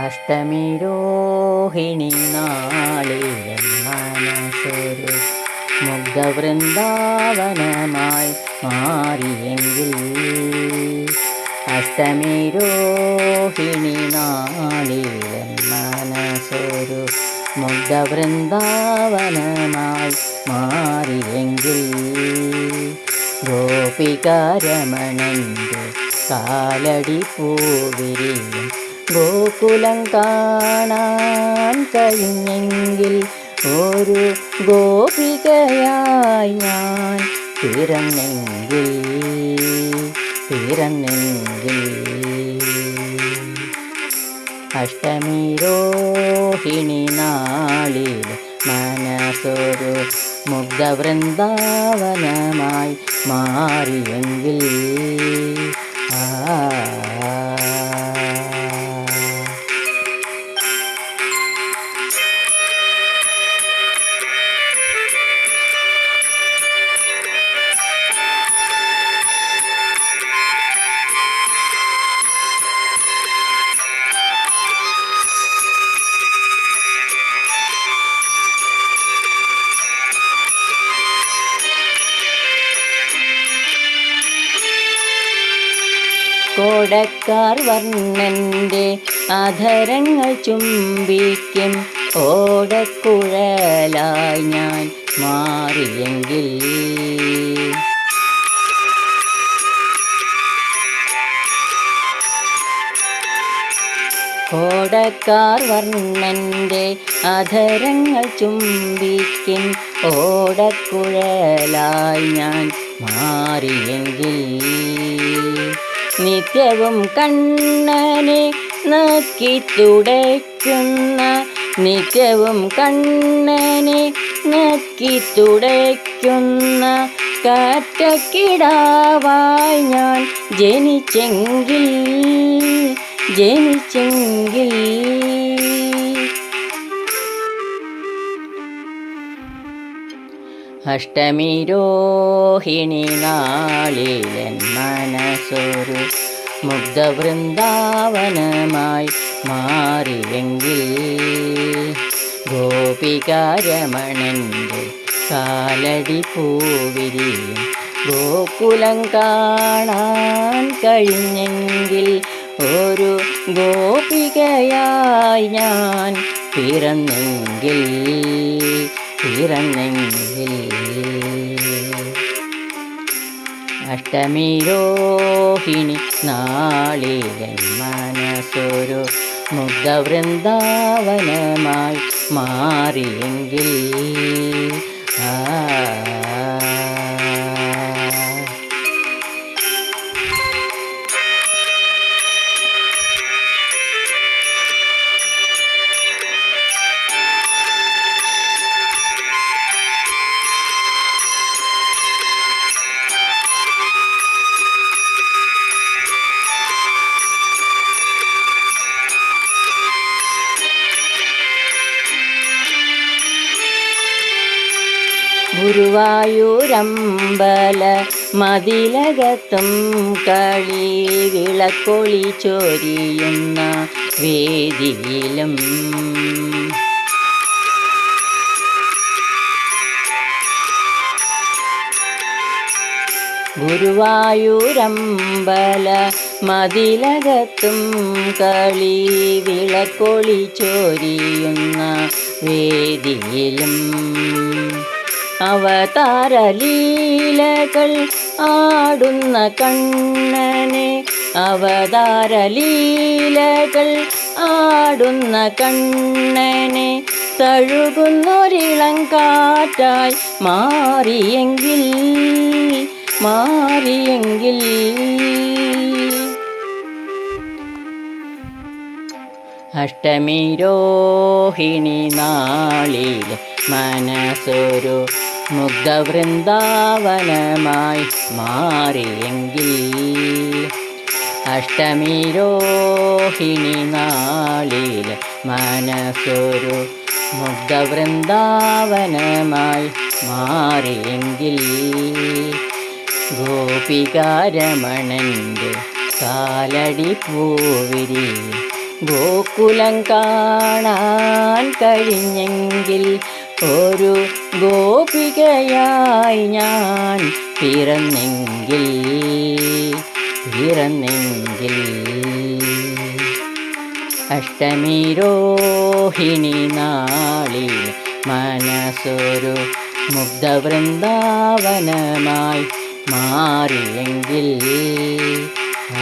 അഷ്ടമി രോഹിണി നാളിലും മനസ്സൊരു മുഗ്ധവൃന്ദാവനമായി മാറിയെങ്കിൽ അഷ്ടമി രോഹിണി നാളിലും മനസ്സൊരു മുഗ്ധവൃന്ദാവനമായി മാറിയെങ്കിൽ ഗോപികാരമണന്റെ കാലടി പൂവിരിയും ഗോകുലം കാണാൻ കഴിഞ്ഞെങ്കിൽ ഒരു ഗോപികയായി ഞാൻ പിറന്നെങ്കിൽ പിറന്നെങ്കിൽ. അഷ്ടമി രോഹിണി നാളിൽ മനസ്സൊരു മുഗ്ധവൃന്ദാവനമായി മാറിയെങ്കിൽ ആ കോടക്കാർ വർണന്റെ അധരങ്ങൾ ചുംബിക്കും. ഓടക്കുഴലായി ഞാൻ മാറിയെങ്കിൽ. കോടക്കാർ വർണന്റെ അധരങ്ങൾ ചുംബിക്കും. ഓടക്കുഴലായി ഞാൻ മാറിയെങ്കിൽ. നിത്യവും കണ്ണനെ നോക്കി തുടയ്ക്കുന്ന നിത്യവും കണ്ണനെ നോക്കി തുടയ്ക്കുന്ന കാറ്റക്കിടാവായി ഞാൻ ജനിച്ചെങ്കിൽ ജനിച്ചെങ്കിൽ അഷ്ടമി രോഹിണി നാളിലൻ മനസ്സൊരു മുഗ്ധവൃന്ദാവനമായി മാറിയെങ്കിൽ ഗോപികാരമണന്റെ കാലടി പൂവിരിയും ഗോകുലം കാണാൻ കഴിഞ്ഞെങ്കിൽ ഒരു ഗോപികയായി ഞാൻ പിറന്നെങ്കിൽ പിറന്നെങ്കിൽ അഷ്ടമി രോഹിണി നാളിലെ മനസ്സൊരു മുഗ്ധവൃന്ദാവനമായി മാറിയെങ്കിൽ ആ ഗുരുവായൂരമ്പല മതിലകത്തും കളി വിളക്കൊളി ചൊരിയുന്ന വേദിയിലും. ഗുരുവായൂരമ്പല മതിലകത്തും കളി വിളക്കൊളി ചൊരിയുന്ന വേദിയിലും. അവതാരലീലകൾ ആടുന്ന കണ്ണനെ. അവതാരലീലകൾ ആടുന്ന കണ്ണനെ. തഴുകുന്നൊരിളം കാറ്റായി മാറിയെങ്കിൽ മാറിയെങ്കിൽ. അഷ്ടമി രോഹിണി നാളിലെ മനസ്സൊരു മുഗ്ധവൃന്ദാവനമായി മാറിയെങ്കിൽ അഷ്ടമി രോഹിണി നാളിലെ മനസ്സൊരു മുഗ്ധവൃന്ദാവനമായി മാറിയെങ്കിൽ ഗോപികാരമണന്റെ കാലടി പൂവിരി ഗോകുലം കാണാൻ കഴിഞ്ഞെങ്കിൽ ഒരു ഗോപികയായി ഞാൻ പിറന്നെങ്കിൽ പിറന്നെങ്കിൽ. അഷ്ടമി രോഹിണി നാളിൽ മനസ്സൊരു മുഗ്ധവൃന്ദാവനമായി മാറിയെങ്കിൽ ആ